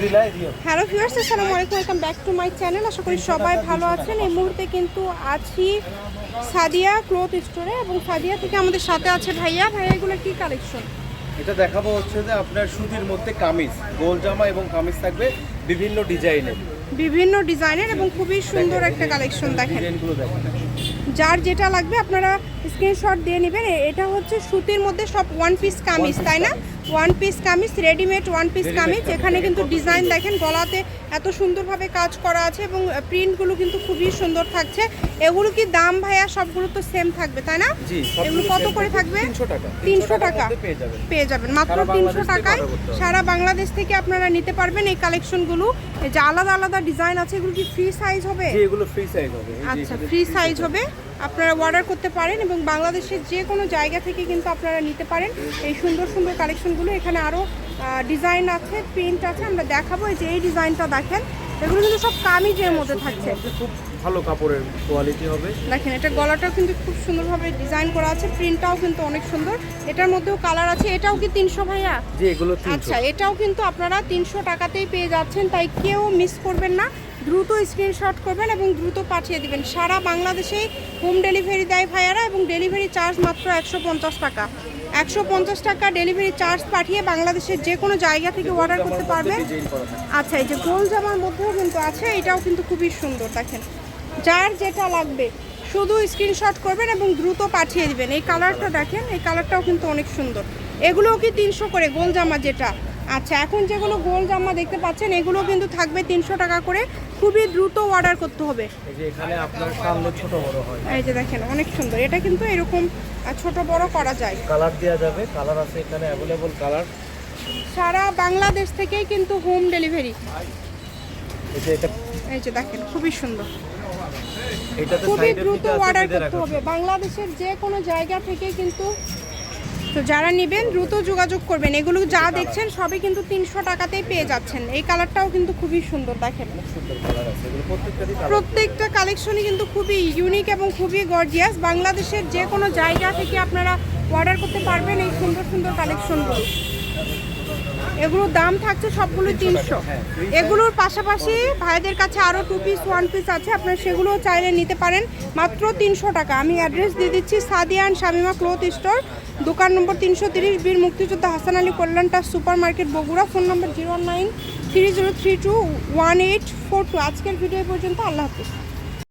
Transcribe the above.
Hello viewers আসসালামু আলাইকুম। Welcome back to my channel আশা করি সবাই ভালো আছেন। এই মুহূর্তে কিন্তু আছি সাদিয়া ক্লথ স্টোরে এবং সাদিয়া থেকে আমাদের সাথে আছে ভাইয়া। ভাইয়া এগুলো কি কালেকশন এটা দেখাবো হচ্ছে যে আপনার সুতির মধ্যে কামিজ গোল জামা এবং কামিজ থাকবে বিভিন্ন ডিজাইনের। বিভিন্ন ডিজাইনের এবং খুবই সুন্দর একটা কালেকশন দেখেন। যার যেটা লাগবে আপনারা স্ক্রিনশট দিয়ে নেবেন। এটা হচ্ছে সুতির মধ্যে সব ওয়ান পিস কামিজ তাই না? One piece kameez readymade one piece kameez. এখানে কিন্তু ডিজাইন দেখেন গলাতে এত সুন্দরভাবে কাজ করা আছে এবং প্রিন্টগুলো কিন্তু খুবই সুন্দর থাকছে। এগুলো কি দাম ভাইয়া সবগুলো তো সেম থাকবে তাই না? এগুলো কত করে থাকবে? 300 টাকা। 300 টাকা। মধ্যে পেয়ে যাবেন। মাত্র তিনশো টাকায়। সারা বাংলাদেশ থেকে আপনারা নিতে পারবেন এই কালেকশনগুলো যে আলাদা আলাদা ডিজাইন আছে এগুলো কি ফ্রি সাইজ হবে? এগুলো ফ্রি সাইজ হবে। আচ্ছা ফ্রি সাইজ হবে। আপনারা অর্ডার করতে পারেন এবং বাংলাদেশের যে কোনো জায়গা থেকে কিন্তু আপনারা নিতে পারেন। এই সুন্দর সুন্দর কালেকশনগুলো এখানে আরও ডিজাইন আছে প্রিন্ট আছে আমরা দেখাবো। যে এই ডিজাইনটা দেখেন এগুলো কিন্তু সব কামিজের মধ্যে থাকছে। খুব ভালো কাপড়ের কোয়ালিটি হবে। দেখেন এটা গলাটাও কিন্তু খুব সুন্দরভাবে ডিজাইন করা আছে প্রিন্টটাও কিন্তু অনেক সুন্দর। এটার মধ্যেও কালার আছে এটাও কি তিনশো ভাইয়া? জি এগুলো আচ্ছা এটাও কিন্তু আপনারা তিনশো টাকাতেই পেয়ে যাচ্ছেন তাই কেউ মিস করবেন না। দ্রুত স্ক্রিনশট করবেন এবং দ্রুত পাঠিয়ে দিবেন। সারা বাংলাদেশেই হোম ডেলিভারি দেয় ভাইয়ারা এবং ডেলিভারি চার্জ মাত্র একশো পঞ্চাশ টাকা। একশো পঞ্চাশ টাকা ডেলিভারি চার্জ পাঠিয়ে বাংলাদেশের যে কোনো জায়গা থেকে অর্ডার করতে পারবেন। আচ্ছা এই যে গোল জামার মধ্যেও কিন্তু আছে, এটাও কিন্তু খুবই সুন্দর, দেখেন। যার যেটা লাগবে, শুধু স্ক্রিনশট করবেন এবং দ্রুত পাঠিয়ে দিবেন। এই কালারটা দেখেন, এই কালারটাও কিন্তু অনেক সুন্দর। এগুলোও কি তিনশো করে গোল জামা যেটা? আচ্ছা এখন যেগুলো গোল জামা দেখতে পাচ্ছেন এগুলো কিন্তু থাকবে তিনশো টাকা করে। খুবই দ্রুত অর্ডার করতে হবে। এই যে দেখেন অনেক সুন্দর। এটা কিন্তু এরকম ছোট বড় করা যায়। কালার দেওয়া যাবে। কালার আছে এখানে অ্যাভেলেবল কালার সারা বাংলাদেশ থেকেই কিন্তু হোম ডেলিভারি এই যে দেখেন খুবই সুন্দর। খুবই দ্রুত অর্ডার করতে হবে। বাংলাদেশের যে কোনো জায়গা থেকে কিন্তু তো যারা নেবেন, দ্রুত যোগাযোগ করবেন। এগুলো যা দেখছেন, সবই কিন্তু তিনশো টাকাতেই পেয়ে যাচ্ছেন। এই কালারটাও কিন্তু খুবই সুন্দর, দেখেন। প্রত্যেকটা কালেকশনই কিন্তু খুবই ইউনিক এবং খুবই গর্জিয়াস বাংলাদেশের যে কোনো জায়গা থেকে আপনারা অর্ডার করতে পারবেন এই সুন্দর সুন্দর কালেকশনগুলো। এগুলোর দাম থাকছে সবগুলো তিনশো হ্যাঁ, এগুলোর পাশাপাশি ভাইদের কাছে আরও টু পিস ওয়ান পিস আছে। আপনারা সেগুলোও চাইলে নিতে পারেন। মাত্র তিনশো টাকা। আমি অ্যাড্রেস দিয়ে দিচ্ছি সাদিয়ান শামিমা ক্লোথ স্টোর দোকান নম্বর তিনশো তিরিশ বীর মুক্তিযোদ্ধা Hasan Ali কল্যাণটা supermarket Bogura. Phone number zero nine three zero three two one eight four two আজকের ভিডিও পর্যন্ত। আল্লাহ হাফিজ।